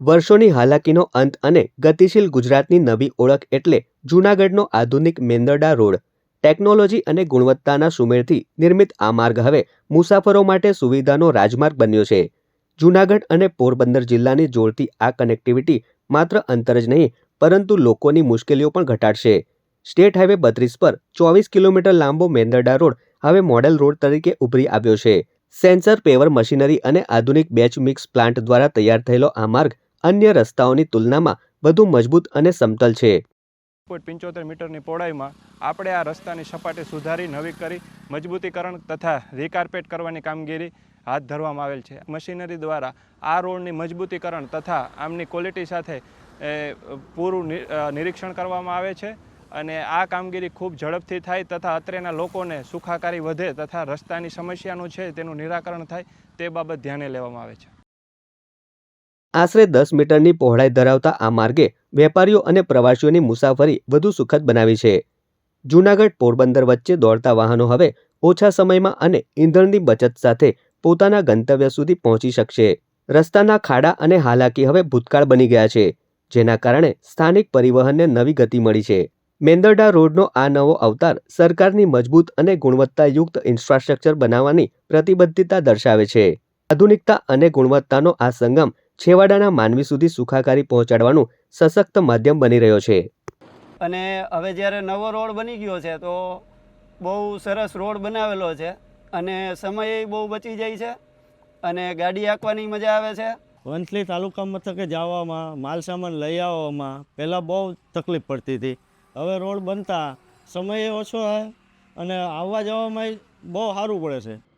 વર્ષોની હાલાકીનો અંત અને ગતિશીલ ગુજરાતની નવી ઓળખ એટલે જૂનાગઢનો આધુનિક મેંદરડા રોડ. ટેકનોલોજી અને ગુણવત્તાના સુમેળથી નિર્મિત આ માર્ગ હવે મુસાફરો માટે સુવિધાનો રાજમાર્ગ બન્યો છે. જૂનાગઢ અને પોરબંદર જિલ્લાને જોડતી આ કનેક્ટિવિટી માત્ર અંતર જ નહીં, પરંતુ લોકોની મુશ્કેલીઓ પણ ઘટાડશે. સ્ટેટ હાઈવે બત્રીસ પર ચોવીસ કિલોમીટર લાંબો મેંદરડા રોડ હવે મોડેલ રોડ તરીકે ઉભરી આવ્યો છે. સેન્સર, પેવર મશીનરી અને આધુનિક બેચ મિક્સ પ્લાન્ટ દ્વારા તૈયાર થયેલો આ માર્ગ અન્ય રસ્તાઓની તુલનામાં વધુ મજબૂત અને સમતલ છે. પોઈન્ટ પંચોતેર મીટરની પહોળાઈમાં આપણે આ રસ્તાની સપાટી સુધારી, નવી કરી, મજબૂતીકરણ તથા રીકાર્પેટ કરવાની કામગીરી હાથ ધરવામાં આવેલ છે. મશીનરી દ્વારા આ રોડની મજબૂતીકરણ તથા આમની ક્વોલિટી સાથે પૂરું નિરીક્ષણ કરવામાં આવે છે. અને આ કામગીરી ખૂબ ઝડપથી થાય તથા અત્રેના લોકોને સુખાકારી વધે તથા રસ્તાની સમસ્યાનું છે તેનું નિરાકરણ થાય તે બાબત ધ્યાને લેવામાં આવે છે. આશરે દસ મીટરની પહોળાઈ ધરાવતા આ માર્ગે વેપારીઓ અને પ્રવાસીઓની મુસાફરી વધુ સુખદ બનાવી છે. જૂનાગઢ પોરબંદર વચ્ચે દોડતા વાહનો હવે ઓછા સમયમાં અને ઈંધણની બચત સાથે પોતાના ગંતવ્ય સુધી પહોંચી શકશે. રસ્તાના ખાડા અને હાલાકી હવે ભૂતકાળ બની ગયા છે, જેના કારણે સ્થાનિક પરિવહનને નવી ગતિ મળી છે. મેંદરડા રોડનો આ નવો અવતાર સરકારની મજબૂત અને ગુણવત્તાયુક્ત ઇન્ફ્રાસ્ટ્રક્ચર બનાવવાની પ્રતિબદ્ધતા દર્શાવે છે. આધુનિકતા અને ગુણવત્તાનો આ સંગમ છેવાડાના માનવી સુધી સુખાકારી પહોંચાડવાનું સશક્ત માધ્યમ બની રહ્યો છે. અને હવે જ્યારે નવો રોડ બની ગયો છે તો બહુ સરસ રોડ બનાવેલો છે અને સમય બહુ બચી જાય છે અને ગાડી આંકવાની મજા આવે છે. વંથલી તાલુકા મથકે જવામાં માલ સામાન લઈ આવવામાં પહેલાં બહુ તકલીફ પડતી હતી. હવે રોડ બનતા સમય ઓછો થાય અને આવવા જવામાં બહુ સારું પડે છે.